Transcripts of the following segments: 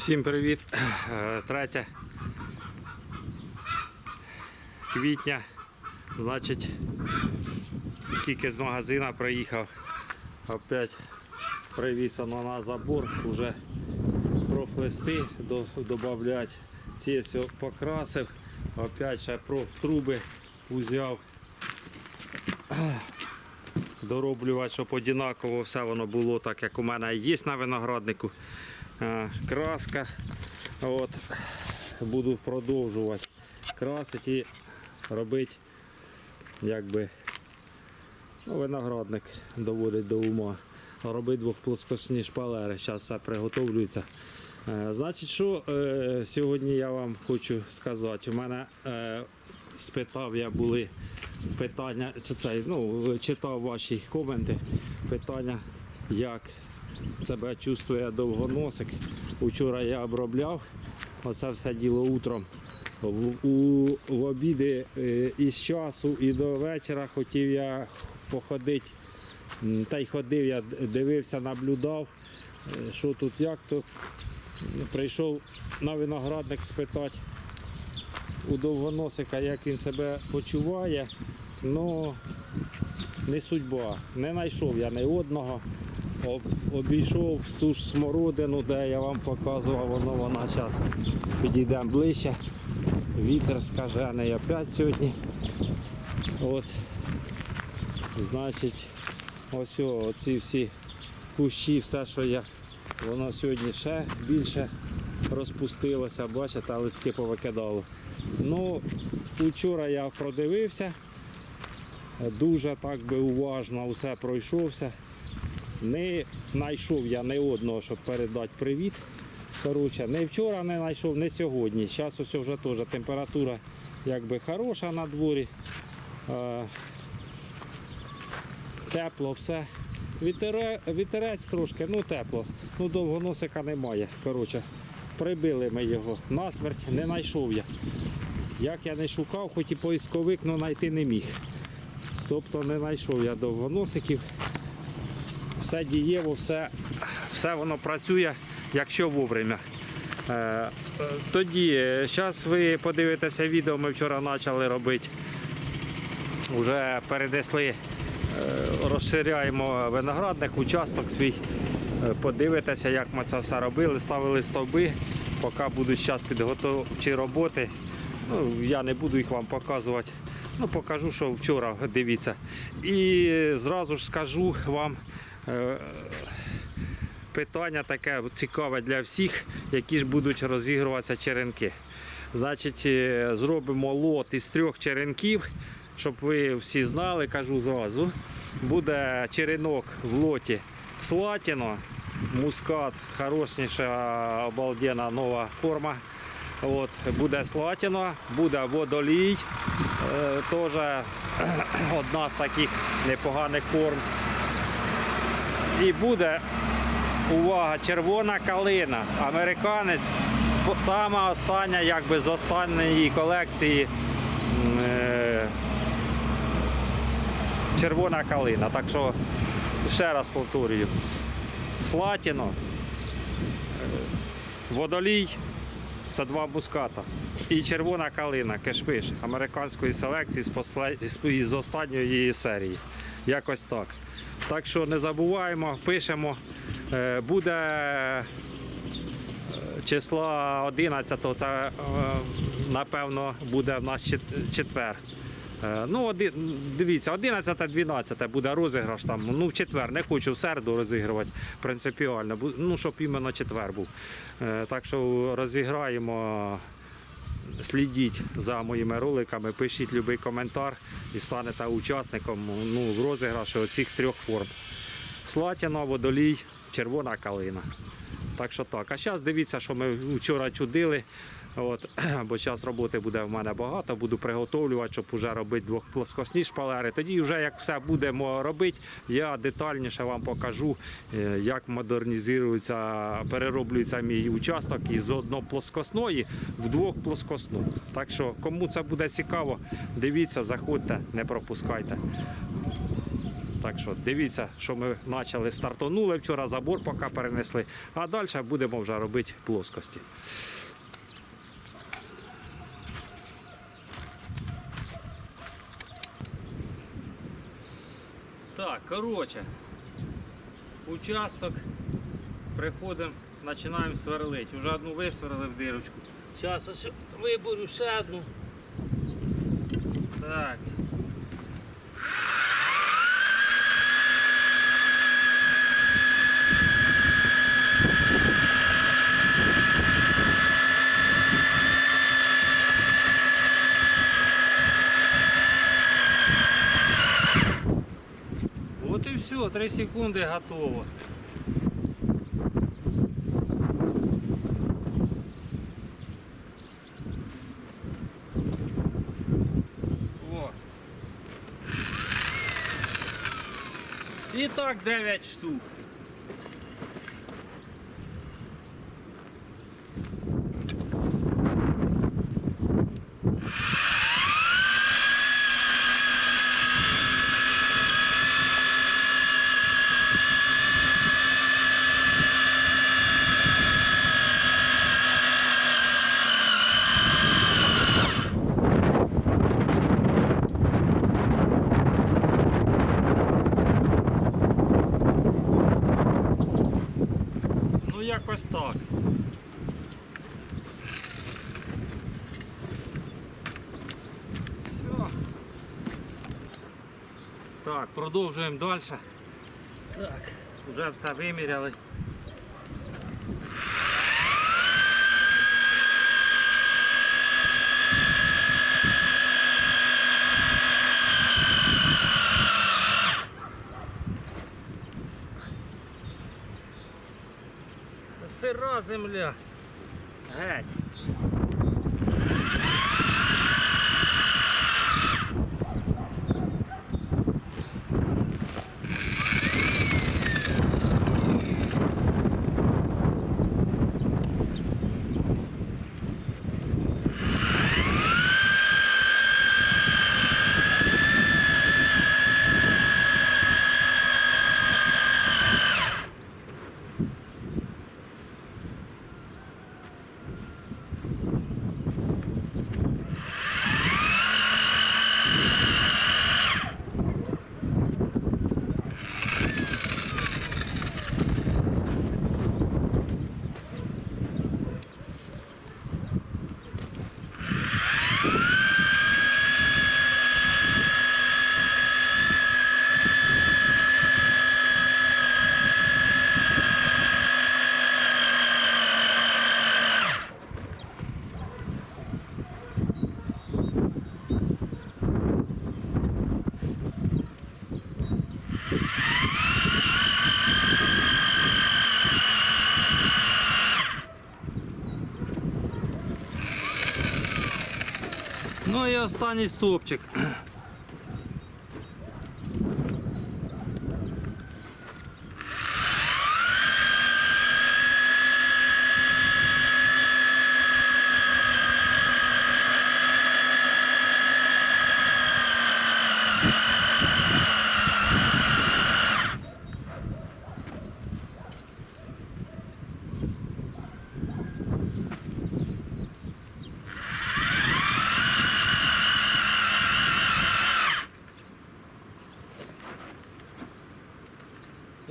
Всім привіт! Е, 3 квітня. Значить, тільки з магазина приїхав. Опять привіз воно на забор, вже профлисти до- додавлять. Ці все покрасив. Опять ще профтруби узяв. Дороблювати, щоб однаково все воно було так, як у мене є на винограднику. Краска. От. Буду продовжувати красити і робити якби ну, виноградник доводить до ума. Робити двохплоскосні шпалери. Зараз все приготовлюється. Е, Значить, що е, сьогодні я вам хочу сказати. У мене е, спитав я були питання, це, ну, читав ваші коменти, питання, як себе чувствує довгоносик. Учора я обробляв оце все діло утром. В, у, в обіди е, із часу і до вечора хотів я походити. Та й ходив, я дивився, наблюдав, е, що тут, як тут. Прийшов на виноградник спитати у довгоносика, як він себе почуває. Ну, не судьба. Не знайшов я ні одного. Об- Обійшов ту ж смородину, де я вам показував, воно вона зараз підійдемо ближче. Вітер скажений опять сьогодні. От. Значить, ось оці всі кущі, все, що я, воно сьогодні ще більше розпустилося, бачите, листки повикидало. Ну, вчора я продивився, дуже так би уважно все пройшовся. Не знайшов я ні одного, щоб передати привіт. Коротше, не вчора не знайшов, не сьогодні. Зараз ось вже теж температура якби хороша на дворі. Е, тепло все. Вітере, вітерець трошки, ну тепло. Ну довгоносика немає. Коротше, прибили ми його насмерть, не знайшов я. Як я не шукав, хоч і поисковик, але знайти не міг. Тобто не знайшов я довгоносиків. Все дієво, все, все воно працює, якщо вовремя. Е, е, Тоді, зараз ви подивитеся відео, ми вчора почали робити. Вже перенесли, е, розширяємо виноградник, участок свій. Е, Подивитеся, як ми це все робили, ставили стовби, поки будуть зараз підготовчі роботи. Ну, я не буду їх вам показувати. Ну, покажу, що вчора дивіться. І зразу ж скажу вам е, питання таке цікаве для всіх, які ж будуть розігруватися черенки. Значить, е, зробимо лот із трьох черенків, щоб ви всі знали, кажу зразу. Буде черенок в лоті Слатіно, мускат, хорошніша обалденна нова форма. От, буде Слатіно, буде водолій, е, теж одна з таких непоганих форм. І буде увага, червона калина. Американець сама остання, якби з останньої колекції. е, Червона калина. Так що ще раз повторюю. Слатіно, е, водолій це два буската. І червона калина, кешпиш американської селекції з, после- з- останньої останньої серії. Якось так. Так що не забуваємо, пишемо. Е, Буде е, числа 11, це е, напевно буде в нас четвер. Е, Ну, оди- дивіться, 11-12 буде розіграш там. Ну, в четвер. Не хочу в середу розігрувати принципіально. Ну, щоб іменно четвер був. Е, Так що розіграємо. Слідіть за моїми роликами, пишіть будь-який коментар і станете учасником ну, в цих трьох форм. Слатіна, водолій, червона калина. Так що так. А зараз дивіться, що ми вчора чудили. От, бо зараз роботи буде в мене багато, буду приготовлювати, щоб вже робити двохплоскосні шпалери. Тоді вже як все будемо робити, я детальніше вам покажу, е, як модернізується, перероблюється мій участок із одноплоскосної в двохплоскосну. Так що, кому це буде цікаво, дивіться, заходьте, не пропускайте. Так що дивіться, що ми почали стартонули вчора, забор поки перенесли, а далі будемо вже робити плоскості. Так, коротше, участок приходимо, починаємо сверлити. Уже одну висверлив дирочку. Зараз виборю ще одну. Так. От і все, 3 секунди готово. О. Так 9 штук. якось так. Все. Так, продовжуємо далі. Так, вже все виміряли. Земля. Геть. Останній стовпчик.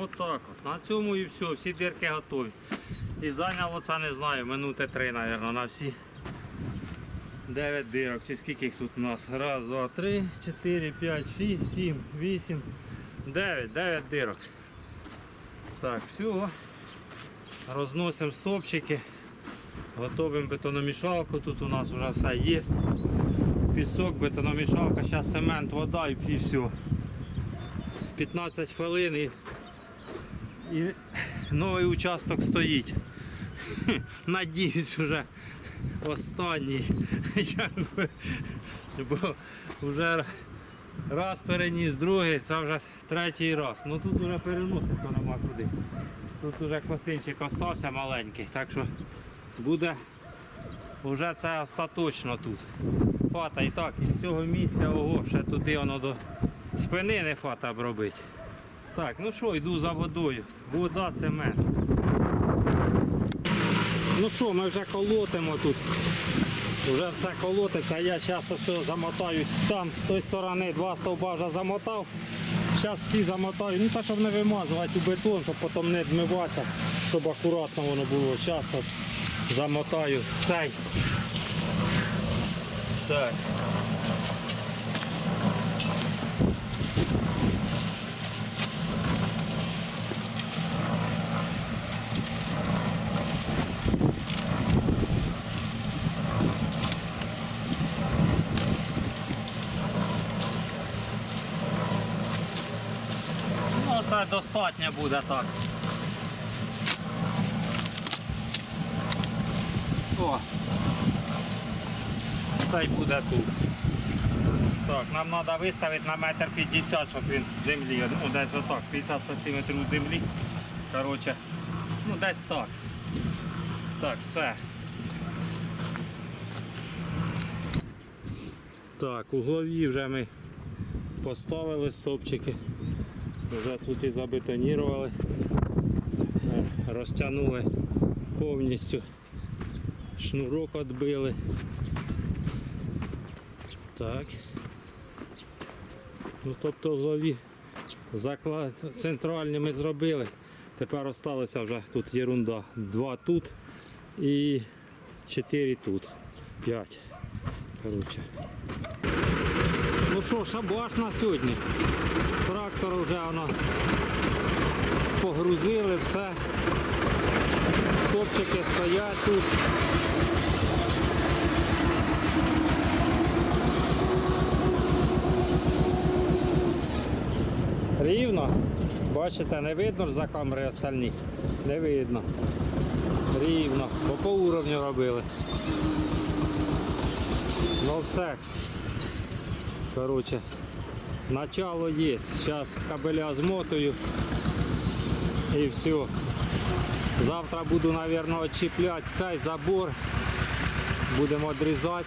От так от. На цьому і все, всі дирки готові. І зайняло це не знаю, минути три, мабуть, на всі. Дев'ять дирок. Чи скільки їх тут у нас? Раз, два, три, чотири, п'ять, шість, сім, вісім, дев'ять, дев'ять дирок. Так, все. Розносимо стопчики. Готовимо бетономішалку. Тут у нас вже все є. Пісок, бетономішалка, зараз цемент, вода і все. 15 хвилин і, і новий участок стоїть. Надіюсь, вже останній. Бо вже раз переніс, другий, це вже третій раз. Ну тут вже переносити то нема куди. Тут вже косинчик остався маленький, так що буде вже це остаточно тут. Фата і так, із цього місця, ого, ще туди воно до спини не фата б. Так, ну що, йду за водою. Вода це мед. Ну що, ми вже колотимо тут. Вже все колотиться, я зараз все замотаю. Там з тої сторони два стовба вже замотав. Зараз ці замотаю, ну так, щоб не вимазувати у бетон, щоб потім не дмиватися, щоб акуратно воно було. Зараз замотаю цей. Так. Ну це достатньо буде так. О. Цей буде тут. Так, нам треба виставити на метр 50, щоб він землі, ну десь отак, 50 см землі. Коротше, ну десь так. Так, все. Так, углові вже ми поставили стовпчики. Вже тут і забетонірували, Е, розтягнули повністю, шнурок відбили. Так. Ну, тобто в голові заклад центральні ми зробили. Тепер залишилося вже тут ерунда. Два тут і чотири тут. П'ять. Коротше. Ну що, шабаш на сьогодні. Трактор вже воно погрузили, все. Стопчики стоять тут. Рівно. Бачите, не видно ж за камери остальних. Не видно. Рівно. Бо по уровню робили. Ну все. Короче, начало є. Зараз кабеля змотую і все. Завтра буду, наверное, отчіпляти цей забор. Будемо відрізати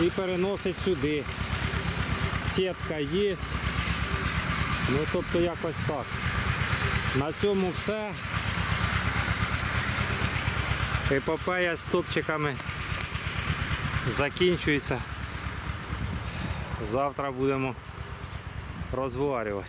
і переносити сюди. Сітка є. Ну тобто якось так. На цьому все. Епопея з стопчиками закінчується. Завтра будемо розварювати.